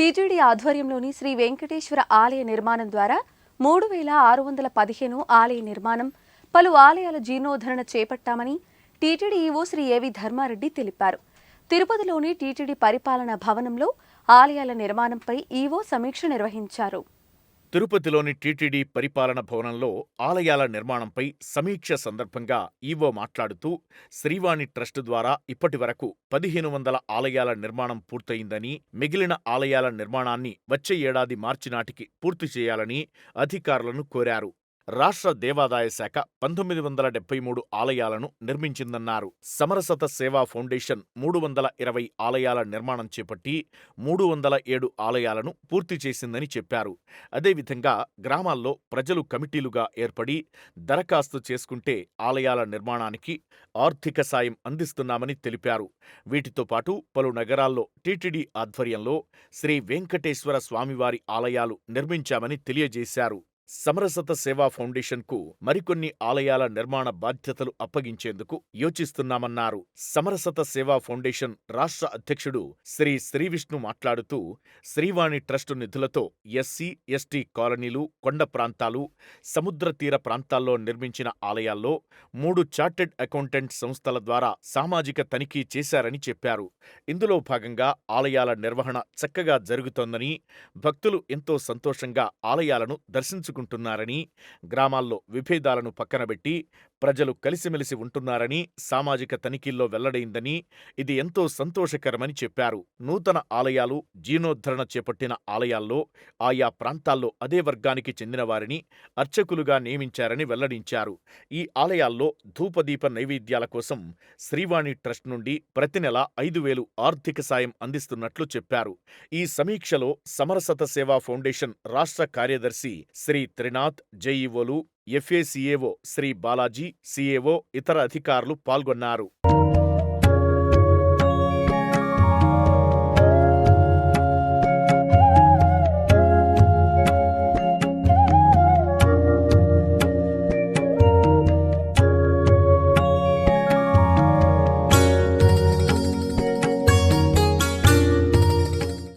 TTD ఆధ్వర్యంలోని శ్రీ వెంకటేశ్వర ఆలయ నిర్మాణం ద్వారా మూడు వేల ఆరు వందల పదిహేను ఆలయ నిర్మాణం పలు ఆలయాల జీర్ణోద్ధరణ చేపట్టామని టీటీడీ ఈవో శ్రీ ఏవి ధర్మారెడ్డి తెలిపారు. తిరుపతిలోని టీటీడీ పరిపాలనా భవనంలో ఆలయాల నిర్మాణంపై ఈవో సమీక్ష నిర్వహించారు. తిరుపతిలోని టీటీడీ పరిపాలన భవనంలో ఆలయాల నిర్మాణంపై సమీక్ష సందర్భంగా ఈవో మాట్లాడుతూ శ్రీవాణి ట్రస్ట్ ద్వారా ఇప్పటివరకు పదిహేను వందల ఆలయాల నిర్మాణం పూర్తయిందని మిగిలిన ఆలయాల నిర్మాణాన్ని వచ్చే ఏడాది మార్చి నాటికి పూర్తి చేయాలని అధికారులను కోరారు. రాష్ట్ర దేవాదాయ శాఖ పంతొమ్మిది వందల డెబ్బై మూడు ఆలయాలను నిర్మించిందన్నారు. సమరసత సేవా ఫౌండేషన్ మూడు వందల ఇరవై ఆలయాల నిర్మాణం చేపట్టి మూడు వందల ఏడు ఆలయాలను పూర్తి చేసిందని చెప్పారు. అదేవిధంగా గ్రామాల్లో ప్రజలు కమిటీలుగా ఏర్పడి దరఖాస్తు చేసుకుంటే ఆలయాల నిర్మాణానికి ఆర్థిక సాయం అందిస్తున్నామని తెలిపారు. వీటితో పాటు పలు నగరాల్లో టీటీడీ ఆధ్వర్యంలో శ్రీ వెంకటేశ్వర స్వామివారి ఆలయాలు నిర్మించామని తెలియజేశారు. సమరసత సేవా ఫౌండేషన్కు మరికొన్ని ఆలయాల నిర్మాణ బాధ్యతలు అప్పగించేందుకు యోచిస్తున్నామన్నారు. సమరసత సేవా ఫౌండేషన్ రాష్ట్ర అధ్యక్షుడు శ్రీ శ్రీవిష్ణు మాట్లాడుతూ శ్రీవాణి ట్రస్టు నిధులతో ఎస్సీ ఎస్టీ కాలనీలు కొండ ప్రాంతాలు సముద్ర తీర ప్రాంతాల్లో నిర్మించిన ఆలయాల్లో మూడు చార్టెడ్ అకౌంటెంట్ సంస్థల ద్వారా సామాజిక తనిఖీ చేశారని చెప్పారు. ఇందులో భాగంగా ఆలయాల నిర్వహణ చక్కగా జరుగుతోందని భక్తులు ఎంతో సంతోషంగా ఆలయాలను దర్శించుకు చేసుకుంటున్నారని గ్రామాల్లో విభేదాలను పక్కనబెట్టి ప్రజలు కలిసిమెలిసి ఉంటున్నారని సామాజిక తనిఖీల్లో వెల్లడైందని ఇది ఎంతో సంతోషకరమని చెప్పారు. నూతన ఆలయాలు జీర్ణోద్ధరణ చేపట్టిన ఆలయాల్లో ఆయా ప్రాంతాల్లో అదే వర్గానికి చెందిన వారిని అర్చకులుగా నియమించారని వెల్లడించారు. ఈ ఆలయాల్లో ధూపదీప నైవేద్యాల కోసం శ్రీవాణి ట్రస్ట్ నుండి ప్రతి నెల ఐదు వేలు ఆర్థిక సాయం అందిస్తున్నట్లు చెప్పారు. ఈ సమీక్షలో సమరసత సేవా ఫౌండేషన్ రాష్ట్ర కార్యదర్శి శ్రీ త్రినాథ్ జేఈఓలు ఎఫ్ఏసీఏఓ శ్రీ బాలాజీ సీఏఓ ఇతర అధికారులు పాల్గొన్నారు.